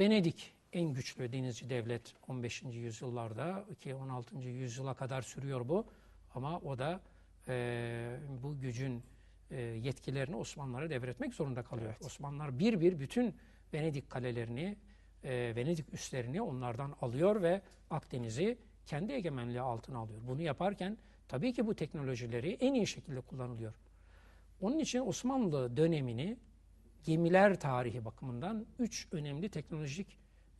Venedik en güçlü denizci devlet 15. yüzyıllarda ki 16. yüzyıla kadar sürüyor bu. Ama o da e, bu gücün e, yetkilerini Osmanlılara devretmek zorunda kalıyor. Evet. Osmanlılar bir bir bütün Venedik kalelerini, e, Venedik üslerini onlardan alıyor ve Akdeniz'i kendi egemenliği altına alıyor. Bunu yaparken tabii ki bu teknolojileri en iyi şekilde kullanılıyor. Onun için Osmanlı dönemini gemiler tarihi bakımından üç önemli teknolojik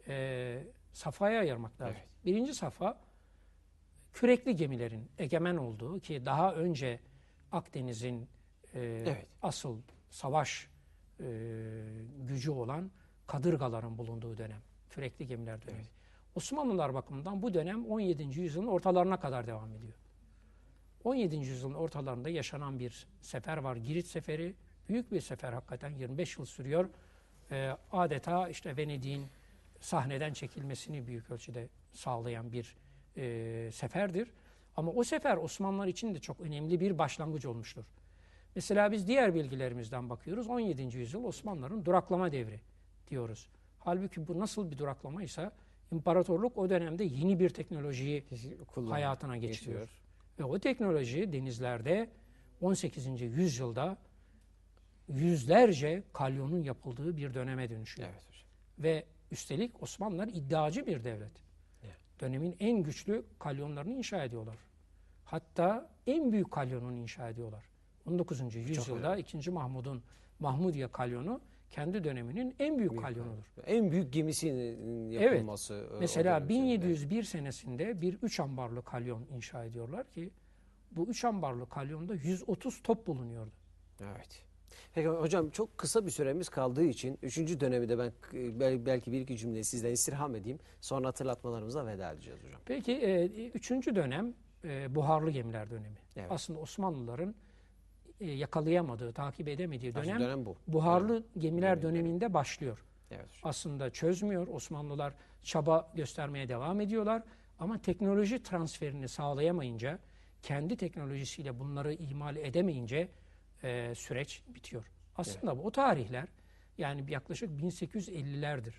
e, safhaya ayırmak lazım. Evet. Birinci safha kürekli gemilerin egemen olduğu ki daha önce Akdeniz'in e, Evet. asıl savaş e, gücü olan kadırgaların bulunduğu dönem. Kürekli gemiler dönemi. Evet. Osmanlılar bakımından bu dönem 17. yüzyılın ortalarına kadar devam ediyor. 17. yüzyılın ortalarında yaşanan bir sefer var. Girit Seferi. Büyük bir sefer hakikaten 25 yıl sürüyor. Ee, adeta işte Venedik'in sahneden çekilmesini büyük ölçüde sağlayan bir e, seferdir. Ama o sefer Osmanlılar için de çok önemli bir başlangıç olmuştur. Mesela biz diğer bilgilerimizden bakıyoruz. 17. yüzyıl Osmanlıların duraklama devri diyoruz. Halbuki bu nasıl bir duraklamaysa imparatorluk o dönemde yeni bir teknolojiyi Kullanıyor, hayatına geçiriyor. Ve o teknoloji denizlerde 18. yüzyılda yüzlerce kalyonun yapıldığı bir döneme dönüşüyor. Evet hocam. Ve üstelik Osmanlılar iddiacı bir devlet. Evet. Dönemin en güçlü kalyonlarını inşa ediyorlar. Hatta en büyük kalyonunu inşa ediyorlar. 19. yüzyılda 2. Mahmud'un Mahmudiye kalyonu kendi döneminin en büyük, Büyük kalyonudur. En büyük gemisinin yapılması. e, o Mesela dönem içinde. 1701 senesinde bir üç ambarlı kalyon inşa ediyorlar ki bu üç ambarlı kalyonda 130 top bulunuyordu. Evet. Peki hocam çok kısa bir süremiz kaldığı için 3. dönemi de ben e, bel- belki bir iki cümle sizden istirham edeyim. Sonra hatırlatmalarımıza veda edeceğiz hocam. Peki e, üçüncü dönem e, buharlı gemiler dönemi. Evet. Aslında Osmanlıların e, yakalayamadığı, takip edemediği Aslında dönem, dönem bu. buharlı gemiler Dönem, döneminde başlıyor. Evet. Aslında çözmüyor. Osmanlılar çaba göstermeye devam ediyorlar. Ama teknoloji transferini sağlayamayınca, kendi teknolojisiyle bunları imal edemeyince e, süreç bitiyor. Aslında bu o tarihler yani yaklaşık 1850'lerdir.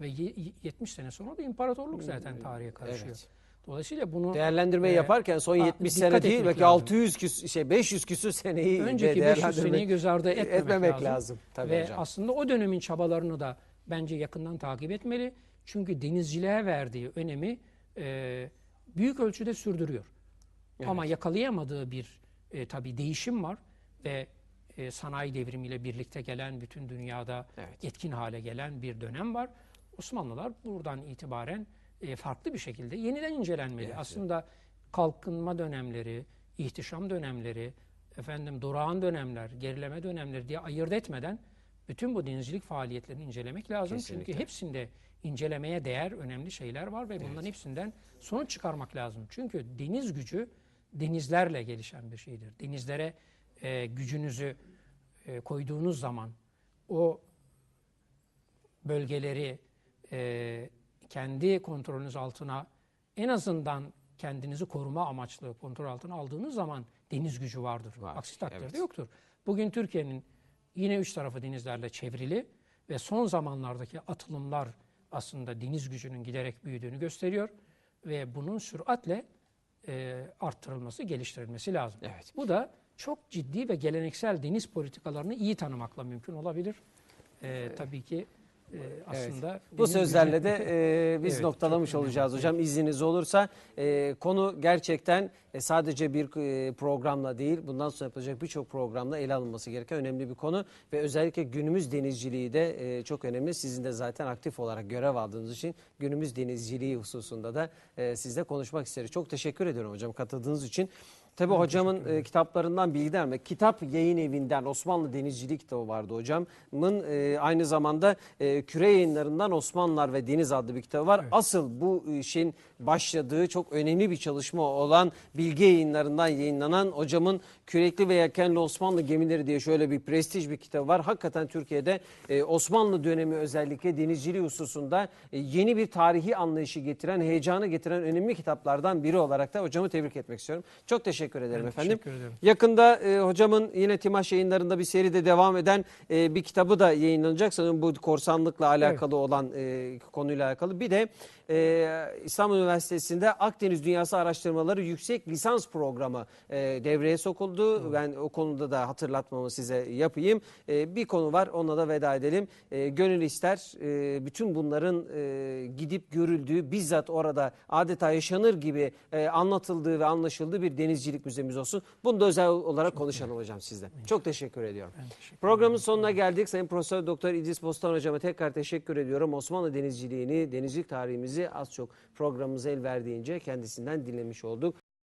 Ve ye- 70 sene sonra da imparatorluk zaten tarihe karışıyor. Evet. Dolayısıyla bunu Değerlendirmeyi e, yaparken son a- 70 dikkat sene değil belki lazım. 600 küsür şey 500 küsür seneyi önceki 500 değerlendirmek- seneyi göz ardı etmemek, lazım. lazım. Tabii Ve hocam. aslında o dönemin çabalarını da bence yakından takip etmeli. Çünkü denizciliğe verdiği önemi e, büyük ölçüde sürdürüyor. Ama yakalayamadığı bir e, tabii değişim var ve e, sanayi devrimiyle birlikte gelen bütün dünyada Evet. etkin hale gelen bir dönem var. Osmanlılar buradan itibaren e, farklı bir şekilde yeniden incelenmeli. Evet, Aslında kalkınma dönemleri, ihtişam dönemleri, efendim durağan dönemler, gerileme dönemleri diye ayırt etmeden bütün bu denizcilik faaliyetlerini incelemek lazım. Kesinlikle. Çünkü hepsinde incelemeye değer önemli şeyler var ve bunların hepsinden sonuç çıkarmak lazım. Çünkü deniz gücü denizlerle gelişen bir şeydir. Denizlere e, gücünüzü e, koyduğunuz zaman o bölgeleri e, kendi kontrolünüz altına en azından kendinizi koruma amaçlı kontrol altına aldığınız zaman deniz gücü vardır. Var, Aksi takdirde evet. yoktur. Bugün Türkiye'nin yine üç tarafı denizlerle çevrili ve son zamanlardaki atılımlar aslında deniz gücünün giderek büyüdüğünü gösteriyor ve bunun süratle e, arttırılması, geliştirilmesi lazım. Evet. Bu da çok ciddi ve geleneksel deniz politikalarını iyi tanımakla mümkün olabilir. E, tabii ki e, aslında Bu deniz sözlerle de e, biz Evet, noktalamış olacağız hocam. İzniniz olursa e, konu gerçekten e, sadece bir e, programla değil bundan sonra yapılacak birçok programla ele alınması gereken önemli bir konu. Ve özellikle günümüz denizciliği de e, çok önemli. Sizin de zaten aktif olarak görev aldığınız için günümüz denizciliği hususunda da e, sizle konuşmak isteriz. Çok teşekkür ediyorum hocam katıldığınız için. Tabii hocamın e, kitaplarından bilgi vermek. Kitap yayın evinden Osmanlı Denizciliği kitabı vardı hocamın. E, aynı zamanda e, küre yayınlarından Osmanlılar ve Deniz adlı bir kitabı var. Asıl bu işin başladığı çok önemli bir çalışma olan bilgi yayınlarından yayınlanan hocamın Kürekli ve Yelkenli Osmanlı Gemileri diye şöyle bir prestij bir kitabı var. Hakikaten Türkiye'de e, Osmanlı dönemi özellikle denizciliği hususunda e, yeni bir tarihi anlayışı getiren, heyecanı getiren önemli kitaplardan biri olarak da hocamı tebrik etmek istiyorum. Çok teşekkür teşekkür ederim Ben efendim. teşekkür ederim. Yakında e, hocamın yine Timaş yayınlarında bir seride devam eden e, bir kitabı da yayınlanacak. Sanırım bu korsanlıkla alakalı olan e, konuyla alakalı. Bir de e, İstanbul Üniversitesi'nde Akdeniz Dünyası Araştırmaları Yüksek Lisans Programı e, devreye sokuldu. Ben o konuda da hatırlatmamı size yapayım. E, bir konu var onunla da veda edelim. E, gönül ister e, bütün bunların e, gidip görüldüğü bizzat orada adeta yaşanır gibi e, anlatıldığı ve anlaşıldığı bir denizcilik müzemiz olsun. Bunu da özel olarak konuşalım hocam sizle. Çok teşekkür ediyorum. Teşekkür Programın sonuna geldik. Sayın Profesör Doktor İdris Bostan hocama tekrar teşekkür ediyorum. Osmanlı denizciliğini, denizcilik tarihimizi az çok programımıza el verdiğince kendisinden dinlemiş olduk.